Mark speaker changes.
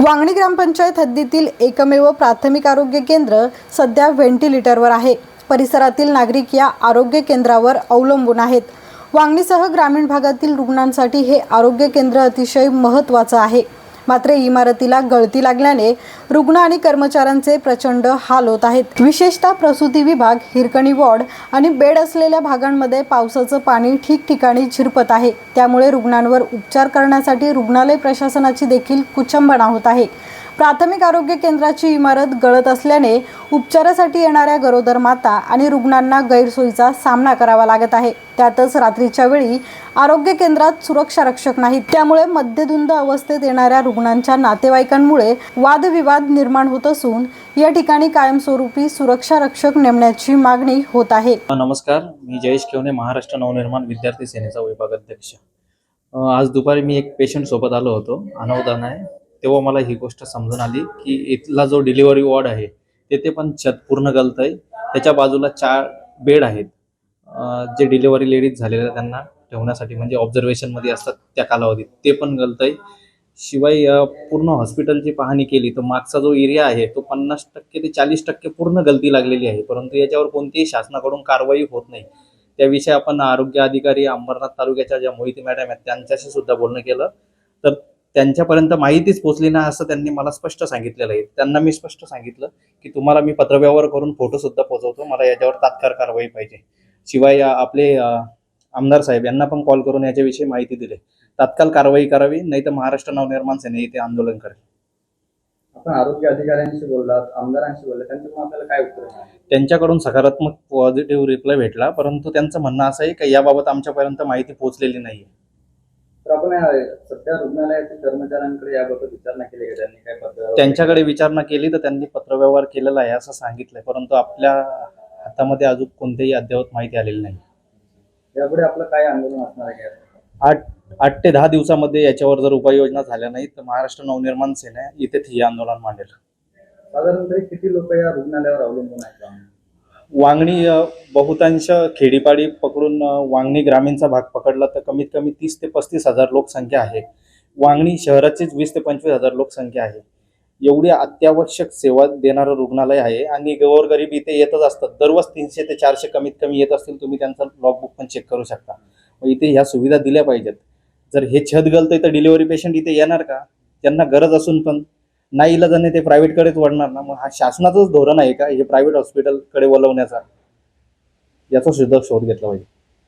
Speaker 1: वांगणी ग्रामपंचायत हद्दीतील एकमेव प्राथमिक आरोग्य केंद्र सध्या व्हेंटिलेटरवर आहे. परिसरातील नागरिक या आरोग्य केंद्रावर अवलंबून आहेत. वांगणीसह ग्रामीण भागातील रुग्णांसाठी हे आरोग्य केंद्र अतिशय महत्त्वाचं आहे. मात्र इमारतीला गळती लागल्याने रुग्ण आणि कर्मचाऱ्यांचे प्रचंड हाल होत आहेत. विशेषतः प्रसूती विभाग हिरकणी वॉर्ड आणि बेड असलेल्या भागांमध्ये पावसाचं पाणी ठिकठिकाणी झिरपत आहे. त्यामुळे रुग्णांवर उपचार करण्यासाठी रुग्णालय प्रशासनाची देखील कुचंबणा होत आहे. प्राथमिक आरोग्य केंद्राची इमारत गळत असल्याने उपचारासाठी येणाऱ्या गरोदर माता आणि रुग्णांना गैरसोयीचा सामना करावा लागत आहे. त्यातच रात्रीच्या वेळी आरोग्य केंद्रात सुरक्षा रक्षक नाहीत. त्यामुळे मध्यधुंद अवस्थेत येणाऱ्या रुग्णांच्या नातेवाईकांमुळे वादविवाद निर्माण होत असून या ठिकाणी कायमस्वरूपी सुरक्षा रक्षक नेमण्याची मागणी होत आहे.
Speaker 2: नमस्कार मी जयेश केवणे महाराष्ट्र नवनिर्माण विद्यार्थी सेनेचा विभाग अध्यक्ष आज दुपारी मी एक पेशंट सोबत आलो होतो. अनवधान आहे. तेव्हा मला ही गोष्ट समजून आली की इथला जो डिलिव्हरी वॉर्ड आहे तेथे पण छत पूर्ण गलत आहे त्याच्या बाजूला चार बेड आहेत. जे डिलिव्हरी लेडीज झालेल्या त्यांना ठेवण्यासाठी म्हणजे ऑब्झर्वेशनमध्ये असतात त्या कालावधीत. ते पण गलत आहे शिवाय पूर्ण हॉस्पिटलची पाहणी केली तर मागचा जो एरिया आहे तो पन्नास टक्के ते चाळीस टक्के पूर्ण गलती लागलेली आहे. परंतु याच्यावर कोणतीही शासनाकडून कारवाई होत नाही. त्याविषयी आपण आरोग्य अधिकारी अंबरनाथ तालुक्याच्या ज्या मोहिती मॅडम आहेत त्यांच्याशी सुद्धा बोलणं केलं. तर त्यांच्यापर्यंत माहितीच पोचली ना असं त्यांनी मला स्पष्ट सांगितलेलं आहे. त्यांना मी स्पष्ट सांगितलं की तुम्हाला मी पत्रव्यवहार करून फोटो सुद्धा पोहोचवतो मला याच्यावर तात्काळ कारवाई पाहिजे. शिवाय आपले आमदार साहेब यांना पण कॉल करून याच्याविषयी माहिती दिली. तात्काळ कारवाई करावी नाही तर महाराष्ट्र नवनिर्माण सेने इथे आंदोलन करेल.
Speaker 3: आपण आरोग्य अधिकाऱ्यांशी बोललात आमदारांशी बोललात. त्यांच्याकडून आपल्याला काय उत्तर?
Speaker 2: त्यांच्याकडून सकारात्मक पॉझिटिव्ह रिप्लाय भेटला परंतु त्यांचं म्हणणं असं आहे की याबाबत आमच्यापर्यंत माहिती पोहोचलेली नाही
Speaker 3: तर आपण सध्या रुग्णालयातील कर्मचाऱ्यांकडे याबाबत विचारणा केली का त्यांनी काय पत्र
Speaker 2: त्यांच्याकडे विचारणा केली तर त्यांनी पत्रव्यवहार केलेला आहे असं सांगितलंय. परंतु आपल्या हातामध्ये अजून कोणतीही अद्ययावत माहिती आलेली नाही.
Speaker 3: यापुढे आपलं काय आंदोलन असणार आहे?
Speaker 2: आठ आठ ते दहा दिवसामध्ये याच्यावर जर उपाययोजना झाल्या नाहीत तर महाराष्ट्र नवनिर्माण सेना इथे ठिय्या आंदोलन मांडेल.
Speaker 3: साधारण तरी किती लोक या रुग्णालयावर अवलंबून आहेत?
Speaker 2: वांगणी बहुतांश खेडीपाडी पकडून वांगणी ग्रामीणचा भाग पकडला तर कमीत कमी तीस ते पस्तीस हजार लोकसंख्या आहे. वांगणी शहराचीच वीस ते पंचवीस हजार लोकसंख्या आहे. एवढी अत्यावश्यक सेवा देणारं रुग्णालय आहे आणि गोरगरीब इथे येतच असतात. दररोज तीनशे ते चारशे कमीत कमी येत असतील तुम्ही त्यांचं लॉगबुक पण चेक करू शकता. मग इथे ह्या सुविधा दिल्या पाहिजेत. जर हे छत गलतं तर डिलिव्हरी पेशंट इथे येणार का? त्यांना गरज असून पण. नाही इलाजाने ते प्रायव्हेटकडेच वळणार ना. मग हा शासनाचंच धोरण आहे का? हे प्रायव्हेट हॉस्पिटलकडे वळवण्याचा? याचा सुद्धा शोध घेतला पाहिजे.